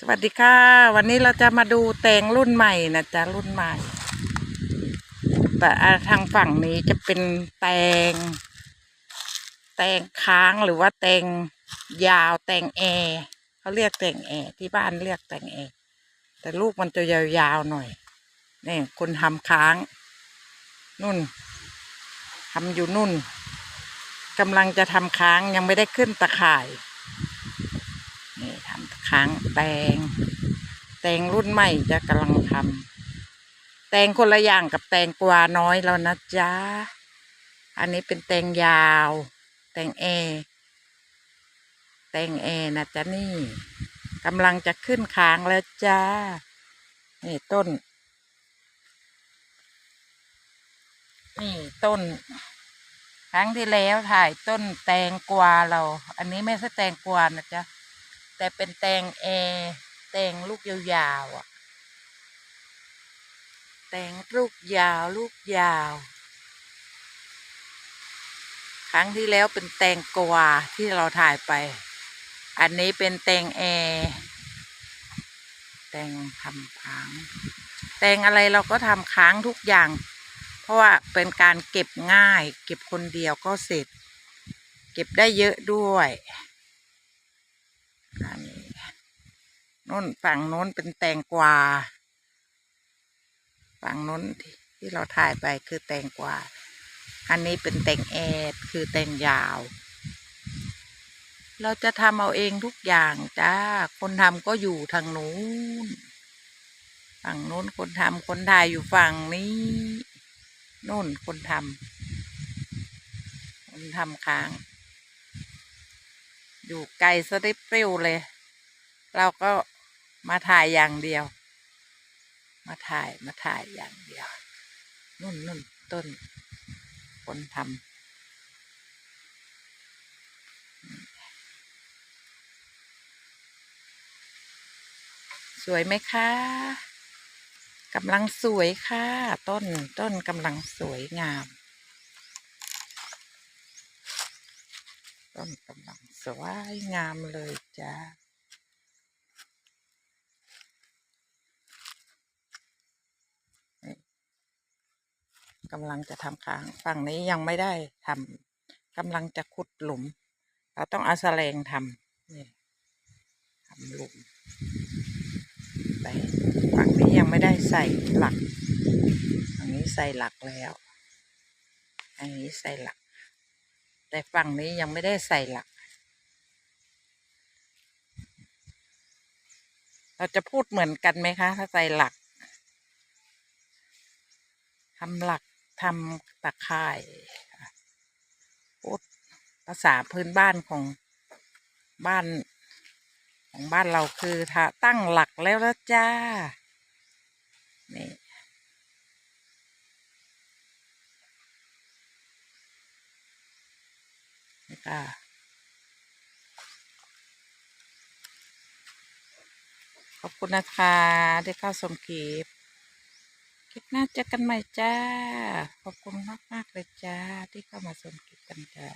สวัสดีค่ะ วันนี้เราจะมาดูแตงรุ่นใหม่นะจ๊ะรุ่นใหม่ แต่ทางฝั่งนี้จะเป็นแตง แตงค้างหรือว่าแตงยาวแตงแอเขาเรียกแตงแอที่บ้านเรียกแตงแอแต่ลูกมันจะยาวๆหน่อยนี่คนทำค้าง นุ่นทำอยู่นุ่นกำลังจะทำค้างยังไม่ได้ขึ้นตะข่ายนี่ท ค้างแตง แตงรุ่นใหม่จะกำลังทำแตงคนละอย่างกับแตงกวาน้อยแล้วนะจ๊ะ อันนี้เป็นแตงยาว แตงเอ แตงเอนะจ๊ะนี่กำลังจะขึ้นค้างแล้วจ้า นี่ต้น นี่ต้น ครั้งที่แล้วถ่ายต้นแตงกวาเรา อันนี้ไม่ใช่แตงกวานะจ๊ะ แต่เป็นแตงเอแตงลูกยาวๆอะ แตงลูกยาวลูกยาว ครั้งที่แล้วเป็นแตงกวาที่เราถ่ายไป อันนี้เป็นแตงเอแตงทำค้าง แตงอะไรเราก็ทำค้างทุกอย่าง เพราะว่าเป็นการเก็บง่าย เก็บคนเดียวก็เสร็จ เก็บได้เยอะด้วย นนี้นู่นฝั่งโน้นเป็นแตงกวา ฝั่งโน้นที่ที่เราถ่ายไปคือแตงกวา อันนี้เป็นแตงแอดคือแตงยาว เราจะทำเอาเองทุกอย่างจ้า คนทำก็อยู่ทางนู้น ฝั่งนู้นคนทำคนถ่ายอยู่ฝั่งนี้นู่นคนทำคนทำค้าง อยู่ไกลสลิปเปรี้วเลย เราก็มาถ่ายอย่างเดียว มาถ่ายมาถ่ายอย่างเดียว นุ่นนุ่นต้นคนทำสวยไหมคะกำลังสวยค่ะ ต้นต้นกำลังสวยงาม ต้นกำลังสวยงามเลยจ้านี่กำลังจะทำค้างฝั่งนี้ยังไม่ได้ทำกำลังจะขุดหลุม เราต้องเอาแสแลงทำนี่ทำหลุมไปฝั่งนี้ยังไม่ได้ใส่หลักฝั่งนี้ใส่หลักแล้วอันนี้ใส่หลัก แต่ฝั่งนี้ยังไม่ได้ใส่หลัก เราจะพูดเหมือนกันไหมคะ ถ้าใส่หลักทำหลักทำตะข่ายพูดภาษาพื้นบ้านของบ้าน ของบ้านเราคือถ้าตั้งหลักแล้วแล้วจ้า นี่ ค่ะขอบคุณนะคะที่เข้าชมคลิปคลิปหน้าเจอกันใหม่จ้า ขอบคุณมากมากเลยจ้า ที่เข้ามาชมคลิปกันจ้า